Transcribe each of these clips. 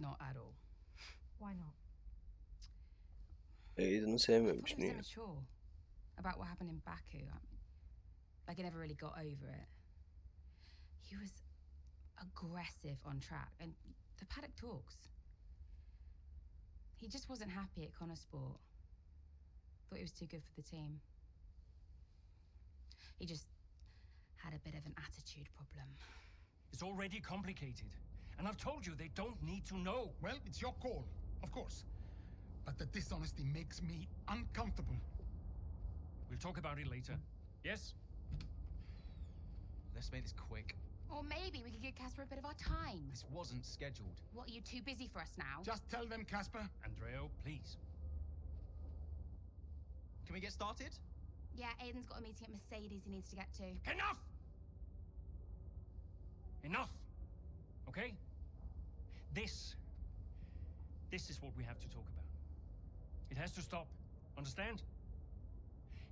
Not at all. Why not? He didn't sevmemiş thought he was niye? immature about what happened in Baku. I- Like he never really got over it. He was aggressive on track, and the paddock talks. He just wasn't happy at Connosport. Thought he was too good for the team. He just had a bit of an attitude problem. It's already complicated. And I've told you they don't need to know. Well, it's your call, of course. But the dishonesty makes me uncomfortable. We'll talk about it later. Yes? Let's make this quick. Or maybe we could give Casper a bit of our time. This wasn't scheduled. What, are you too busy for us now? Just tell them, Casper. Andreo, please. Can we get started? Yeah, Aiden's got a meeting at Mercedes he needs to get to. Enough! Enough! Okay? This. This is what we have to talk about. It has to stop. Understand?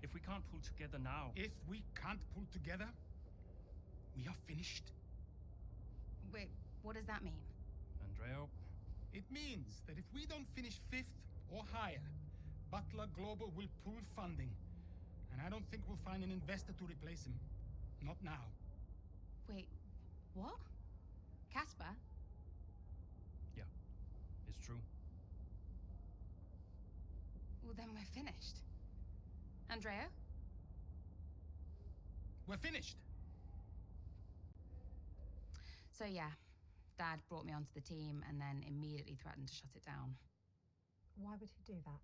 If we can't pull together now. If we can't pull together, we are finished. Wait, what does that mean? Andreo, It means that if we don't finish fifth or higher, Butler Global will pull funding. And I don't think we'll find an investor to replace him. Not now. Wait, what? Casper? It's true. Well, then we're finished. Andrea? We're finished. So, yeah, Dad brought me onto the team and then immediately threatened to shut it down. Why would he do that?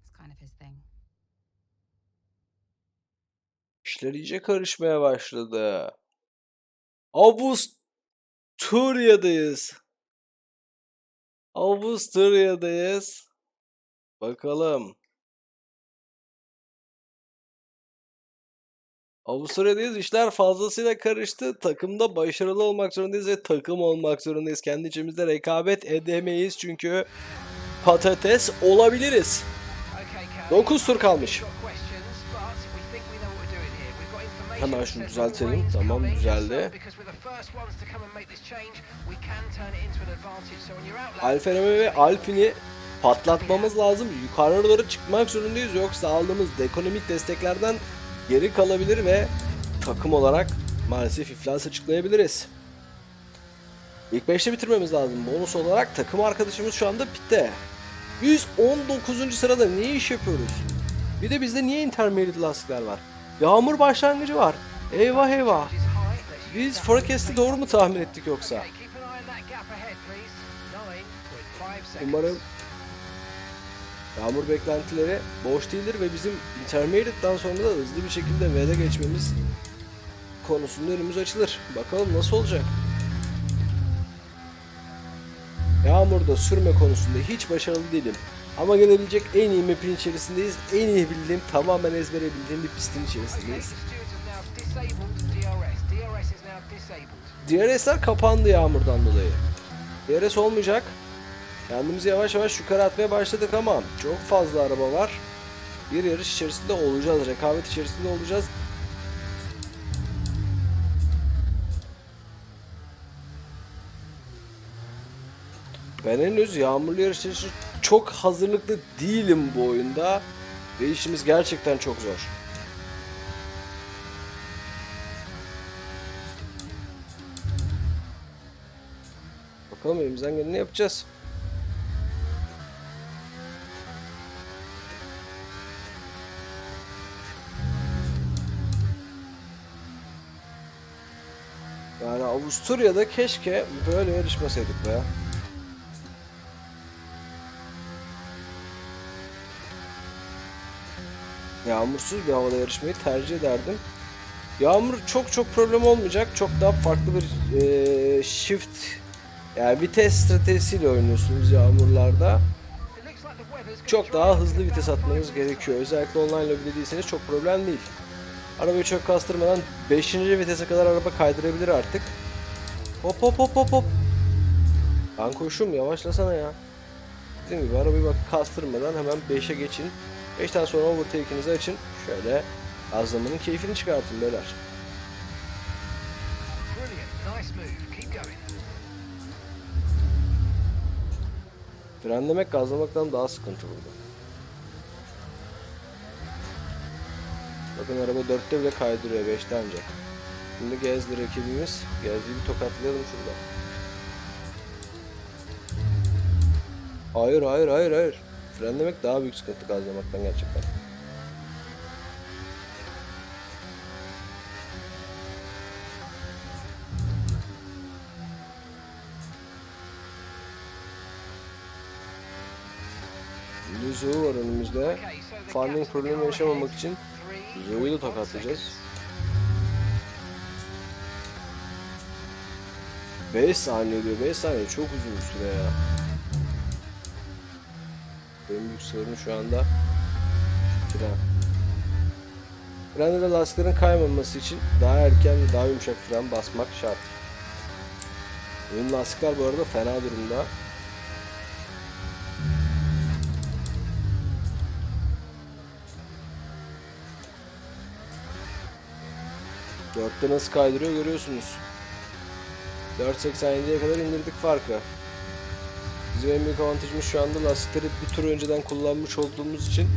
It's kind of his thing. İşler iyice karışmaya başladı. Avusturya'dayız. Avusturya'dayız. Bakalım. Avusturya'dayız. İşler fazlasıyla karıştı. Takımda başarılı olmak zorundayız ve takım olmak zorundayız. Kendi içimizde rekabet edemeyiz çünkü patates olabiliriz. 9 tur kalmış. Hemen şunu düzeltelim. Tamam düzeldi. Alfa Romeo ve Alpine'i patlatmamız lazım. Yukarı doğru çıkmak zorundayız. Yoksa aldığımız ekonomik desteklerden geri kalabilir ve takım olarak maalesef iflas açıklayabiliriz. İlk 5'te bitirmemiz lazım. Bonus olarak takım arkadaşımız şu anda pitte. Biz 19. sırada ne iş yapıyoruz? Bir de bizde niye intermediate lastikler var? Yağmur başlangıcı var. Eyvah eyvah. Biz forecast'i doğru mu tahmin ettik yoksa? Umarım yağmur beklentileri boş değildir ve bizim intermediate'dan sonra da hızlı bir şekilde V'de geçmemiz konusunda önümüz açılır. Bakalım nasıl olacak? Yağmurda sürme konusunda hiç başarılı değilim. Ama gelebilecek en iyi map'in içerisindeyiz. En iyi bildiğim, tamamen ezbere bildiğim bir pistin içerisindeyiz. DRS'ler kapandı yağmurdan dolayı. DRS olmayacak. Kendimizi yavaş yavaş yukarı atmaya başladık ama çok fazla araba var. Bir yarış içerisinde olacağız, rekabet içerisinde olacağız. Ben henüz yağmurlu yarış için çok hazırlıklı değilim bu oyunda. Ve işimiz gerçekten çok zor. Bakalım elimizden geleni yapacağız. Yani Avusturya'da keşke böyle yarışmasaydık be. Yağmursuz bir havada yarışmayı tercih ederdim. Yağmur çok çok problem olmayacak. Çok daha farklı bir eee, shift yani vites stratejisiyle oynuyorsunuz yağmurlarda. Çok daha hızlı vites atmanız gerekiyor. Özellikle online lobide değilseniz çok problem değil. Arabayı çok kastırmadan 5. vitese kadar araba kaydırabilir artık. Hop hop hop hop hop. Ben koşum yavaşlasana ya. Dediğim gibi arabayı bak kastırmadan hemen 5'e geçin. 5'ten sonra overtake'inizi açın. Şöyle azlamanın keyfini çıkartın beyler. Frenlemek gazlamaktan daha sıkıntı burada. Bakın araba dörtte bile kaydırıyor beşte ancak. Şimdi Gezdi rakibimiz. Gezdi'yi bir tokatlayalım şurada. Hayır hayır hayır hayır. Frenlemek daha büyük sıkıntı gazlamaktan gerçekten. Lüzuğu var önümüzde. Funding problemi yaşamamak için Zoe'yu da tokatlayacağız. 5 saniye diyor. 5 saniye çok uzun süre ya. Benim büyük sorunum şu anda fren. Frende de lastiklerin kaymaması için daha erken ve daha yumuşak fren basmak şart. Benim lastikler bu arada fena durumda. Dörtte nasıl kaydırıyor görüyorsunuz. 4.87'ye kadar indirdik farkı. Bizim en büyük avantajımız şu anda lastikleri bir tur önceden kullanmış olduğumuz için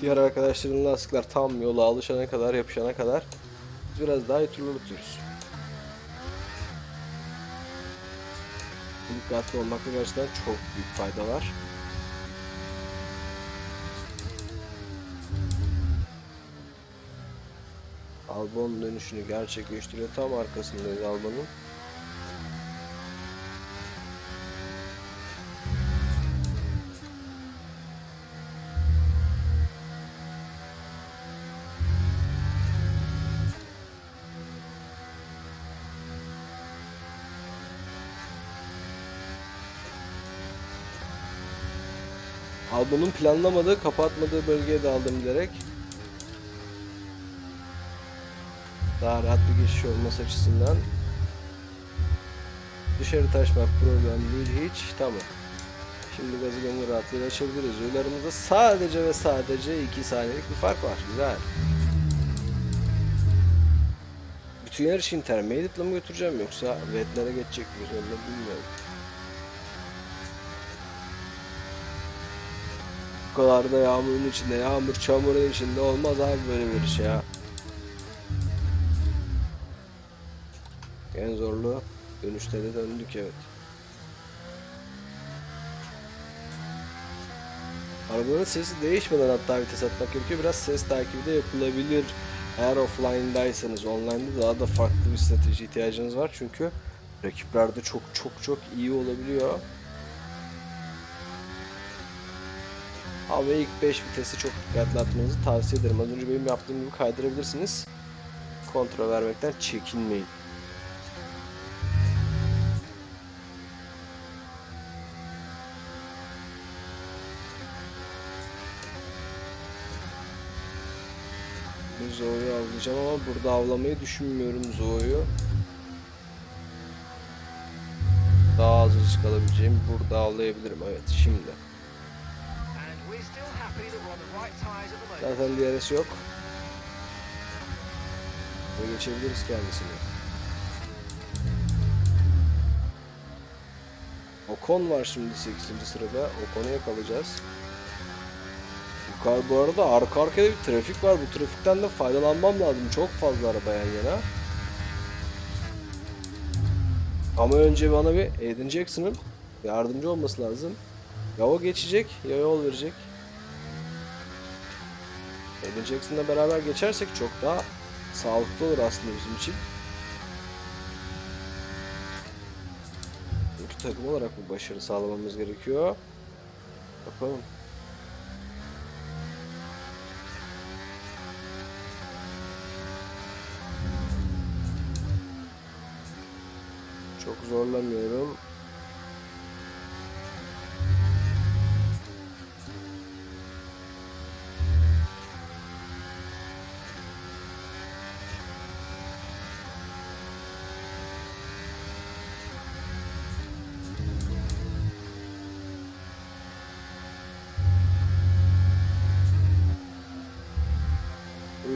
diğer arkadaşların lastikler tam yola alışana kadar, yapışana kadar biraz daha iyi turlar atıyoruz. Dikkatli olmakta gerçekten çok büyük fayda var. Albon dönüşünü gerçekleştiriyor. Tam arkasındayız Albon'un. Albon'un planlamadığı, kapatmadığı bölgeye daldım bilerek. Daha rahat bir geçiş olması açısından. Dışarı taşmak problem değil hiç. Tamam. Şimdi gazı gönül rahatlığıyla açabiliriz. Uylarımızda sadece ve sadece 2 saniyelik bir fark var. Güzel. Bütün yarış intermediate'la mı götüreceğim yoksa wet'lere geçecek miyiz onu bilmiyorum. Bu kadar da yağmurun içinde, yağmur çamurun içinde olmaz abi böyle bir iş ya. En zorlu dönüşte de döndük evet. Arabanın sesi değişmeden hatta vites atmak gerekiyor. Biraz ses takibi de yapılabilir. Eğer offline'daysanız, online'da daha da farklı bir strateji ihtiyacınız var. Çünkü rakiplerde çok çok çok iyi olabiliyor. Ama ilk 5 vitesi çok dikkatli atmanızı tavsiye ederim. Az önce benim yaptığım gibi kaydırabilirsiniz. Kontrol vermekten çekinmeyin. Zoe'yu avlayacağım ama burada avlamayı düşünmüyorum Zoe'yu. Daha az risk alabileceğim burada avlayabilirim evet şimdi. Zaten DRS yok. Ve geçebiliriz kendisini. Ocon var şimdi 8. sırada. Ocon'u yakalayacağız. Yukarı bu arada arka arkaya bir trafik var. Bu trafikten de faydalanmam lazım. Çok fazla araba yan yana. Ama önce bana bir Aiden Jackson'ın yardımcı olması lazım. Ya o geçecek ya yol verecek. Aiden Jackson'la beraber geçersek çok daha sağlıklı olur aslında bizim için. İki takım olarak bu başarı sağlamamız gerekiyor. Bakalım. Çok zorlamıyorum.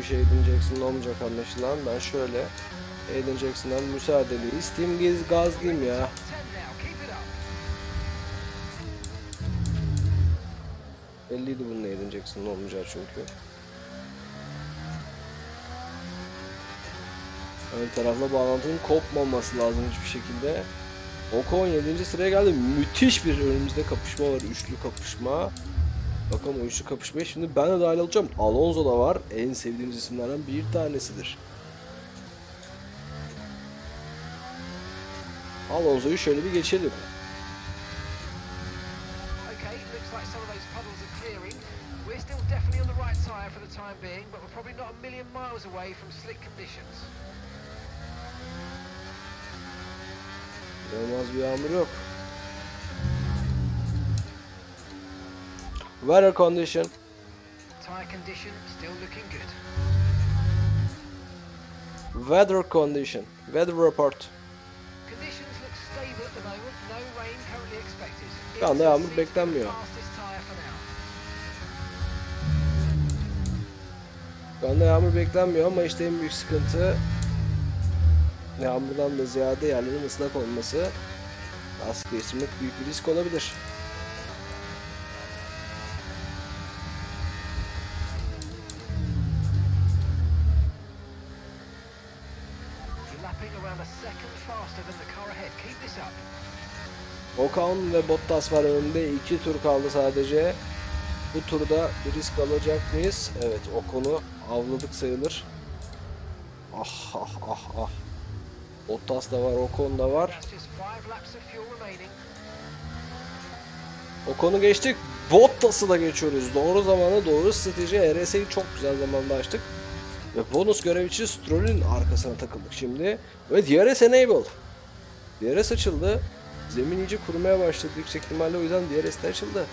İş Aiden Jackson'la olmayacak anlaşılan. Ben şöyle Aiden Jackson'dan müsaadeli isteyeyim gez gazlayayım ya. Belliydi bunun Aiden Jackson'ın olmayacağı çünkü. Ön tarafla bağlantının kopmaması lazım hiçbir şekilde. Ocon 7. sıraya geldi. Müthiş bir önümüzde kapışma var. Üçlü kapışma. Bakalım o üçlü kapışmaya şimdi ben de dahil olacağım. Alonso da var. En sevdiğimiz isimlerden bir tanesidir. Alonso'yu şöyle bir geçelim. Okay, looks like some Weather condition. Tyre condition still looking good. Weather condition. Weather report. Conditions look stable at the moment. No rain currently expected. Şu anda yağmur beklenmiyor. Şu anda yağmur beklenmiyor ama işte en büyük sıkıntı yağmurdan da ziyade yerlerin ıslak olması. Lastik değiştirmek büyük bir risk olabilir. Ocon ve Bottas var önünde. iki tur kaldı sadece. Bu turda bir risk alacak mıyız? Evet Ocon'u avladık sayılır. Ah ah ah ah. Bottas da var, Ocon da var. Ocon'u geçtik. Bottas'ı da geçiyoruz. Doğru zamana doğru strateji. RS'yi çok güzel zamanda açtık. Ve bonus görev için Stroll'ün arkasına takıldık şimdi. Ve DRS Enable. DRS açıldı. Zemin iyice kurumaya başladı yüksek ihtimalle o yüzden DRS de açıldı.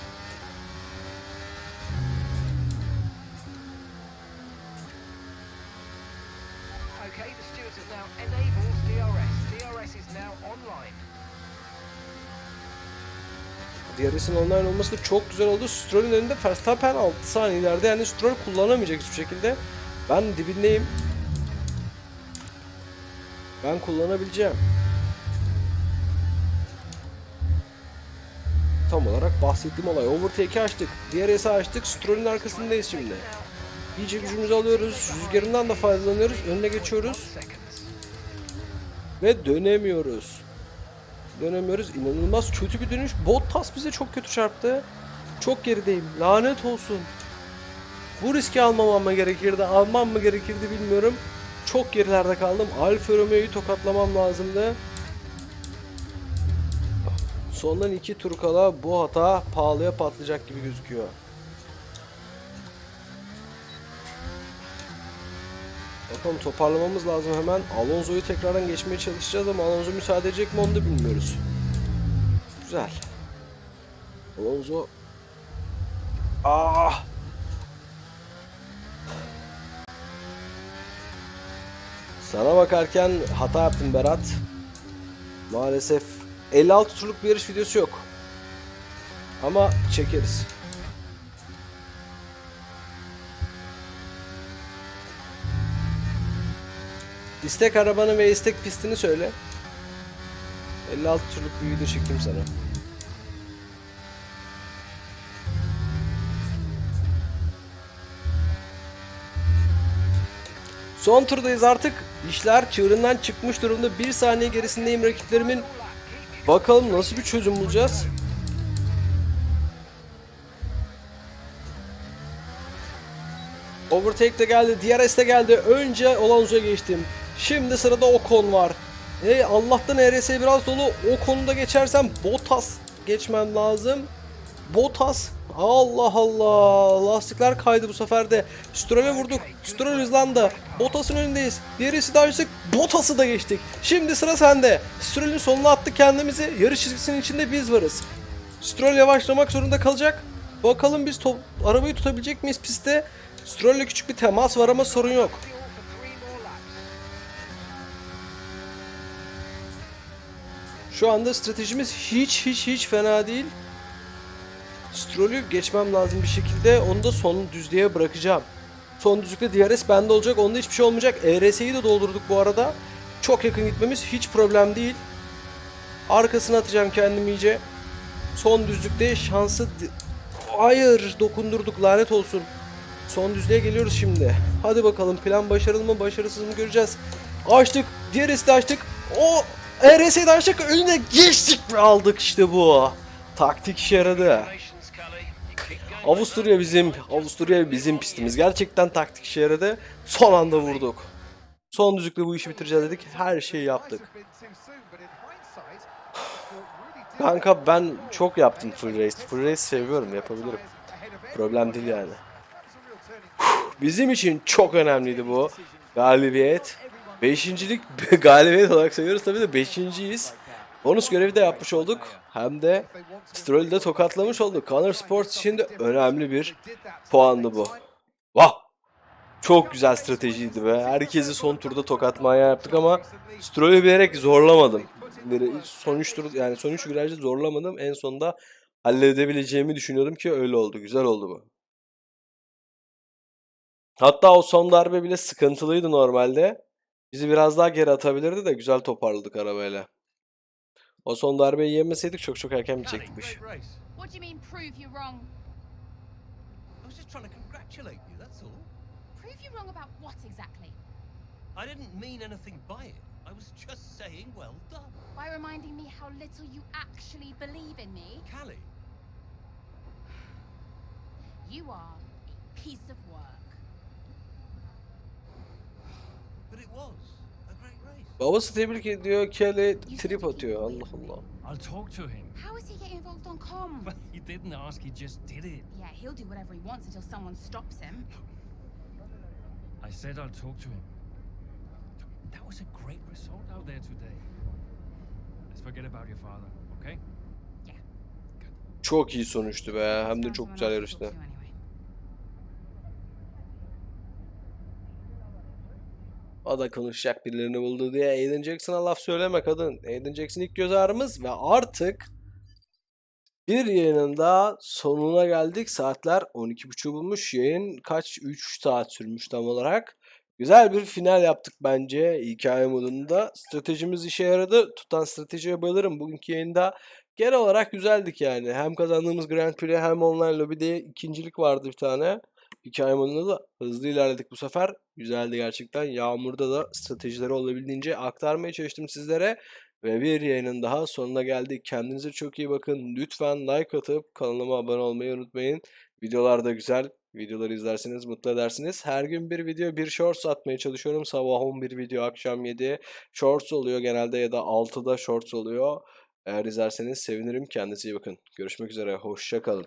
DRS'in online olması da çok güzel oldu. Stroll'ün önünde Verstappen 6 saniyelerde yani Stroll kullanamayacak hiçbir şekilde. Ben dibindeyim. Ben kullanabileceğim. Tam olarak bahsettiğim olay. Overtake'i açtık. DRS'i açtık. Stroll'ün arkasındayız şimdi. İyice gücümüzü alıyoruz. Rüzgarından da faydalanıyoruz. Önüne geçiyoruz. Ve dönemiyoruz. Dönemiyoruz. İnanılmaz kötü bir dönüş. Bottas bize çok kötü çarptı. Çok gerideyim. Lanet olsun. Bu riski almamam mı gerekirdi, almam mı gerekirdi bilmiyorum. Çok gerilerde kaldım. Alfa Romeo'yu tokatlamam lazımdı. Sondan iki tur kala bu hata pahalıya patlayacak gibi gözüküyor. Bakalım toparlamamız lazım hemen. Alonso'yu tekrardan geçmeye çalışacağız ama Alonso müsaade edecek mi onu da bilmiyoruz. Güzel. Alonso... Ah! Sana bakarken hata yaptım Berat. Maalesef 56 turluk bir yarış videosu yok. Ama çekeriz. İstek arabanı ve istek pistini söyle. 56 turluk bir video çekeyim sana. Son turdayız artık. İşler çığırından çıkmış durumda. Bir saniye gerisindeyim rakiplerimin. Bakalım nasıl bir çözüm bulacağız. Overtake de geldi, DRS de geldi. Önce Alonso'ya geçtim. Şimdi sırada Ocon var. E Allah'tan RS biraz dolu. Ocon'u da geçersem Bottas geçmem lazım. Bottas Allah Allah. Lastikler kaydı bu sefer de. Stroll'e vurduk. Stroll hızlandı. Bottas'ın önündeyiz. Diğerisi de açtık Bottas'ı da geçtik. Şimdi sıra sende. Stroll'ün sonuna attık kendimizi. Yarış çizgisinin içinde biz varız. Stroll yavaşlamak zorunda kalacak. Bakalım biz top, arabayı tutabilecek miyiz pistte Stroll'le küçük bir temas var ama sorun yok. Şu anda stratejimiz hiç hiç hiç fena değil. Stroll'ü geçmem lazım bir şekilde. Onu da son düzlüğe bırakacağım. Son düzlükte DRS bende olacak. Onda hiçbir şey olmayacak. ERS'yi de doldurduk bu arada. Çok yakın gitmemiz hiç problem değil. Arkasına atacağım kendimi iyice. Son düzlükte şansı... hayır dokundurduk lanet olsun. Son düzlüğe geliyoruz şimdi. Hadi bakalım plan başarılı mı başarısız mı göreceğiz. Açtık. Diğer de açtık. O RS'yi de açtık. Önüne geçtik ve aldık işte bu. Taktik işe yaradı. Avusturya bizim, Avusturya bizim pistimiz. Gerçekten taktik işe yaradı. Son anda vurduk. Son düzlükle bu işi bitireceğiz dedik. Her şeyi yaptık. Kanka ben çok yaptım full race. Full race seviyorum yapabilirim. Problem değil yani. Bizim için çok önemliydi bu galibiyet. Beşincilik galibiyet olarak sayıyoruz tabii de beşinciyiz. Bonus görevi de yapmış olduk. Hem de Stroll'ü de tokatlamış olduk. Connor Sports için de önemli bir puandı bu. Vah! Çok güzel stratejiydi be. Herkesi son turda tokatmaya yaptık ama Stroll'ü bilerek zorlamadım. Son 3 tur yani son 3 virajda zorlamadım. En sonunda halledebileceğimi düşünüyordum ki öyle oldu. Güzel oldu bu. Hatta o son darbe bile sıkıntılıydı normalde. Bizi biraz daha geri atabilirdi de güzel toparladık arabayla. O son darbeyi yemeseydik çok çok erken bitecektik bu iş. I was just trying to congratulate you, that's all. Prove you wrong about what exactly? I didn't mean anything by it. I was just saying well done. By reminding me how little you actually believe in me? Callie, You are a piece of work. but it was. Babası tebrik ediyor. Kelly trip atıyor. Allah Allah. I'll talk to him. How is he getting involved on? Well, he didn't ask, he just did it. yeah, he'll do whatever he wants until someone stops him. I said I'll talk to him. That was a great result out there today. Let's forget about your father, okay? Çok iyi sonuçtu be. Hem de çok güzel yarıştı. talk to anyway. O da konuşacak birilerini buldu diye Aiden Jackson'a laf söyleme kadın. Aiden Jackson ilk göz ağrımız ve artık bir yayının daha sonuna geldik. Saatler 12.30'u bulmuş. Yayın kaç? 3 saat sürmüş tam olarak. Güzel bir final yaptık bence hikaye modunda. Stratejimiz işe yaradı. Tutan stratejiye bayılırım. Bugünkü yayında genel olarak güzeldik yani. Hem kazandığımız Grand Prix hem online lobide ikincilik vardı bir tane. Hikaye modunda da hızlı ilerledik bu sefer. Güzeldi gerçekten. Yağmurda da stratejileri olabildiğince aktarmaya çalıştım sizlere. Ve bir yayının daha sonuna geldik. Kendinize çok iyi bakın. Lütfen like atıp kanalıma abone olmayı unutmayın. Videolar da güzel. Videoları izlerseniz mutlu edersiniz. Her gün bir video, bir shorts atmaya çalışıyorum. Sabah 11 video, akşam 7 shorts oluyor genelde ya da 6'da shorts oluyor. Eğer izlerseniz sevinirim. Kendinize iyi bakın. Görüşmek üzere. Hoşça kalın.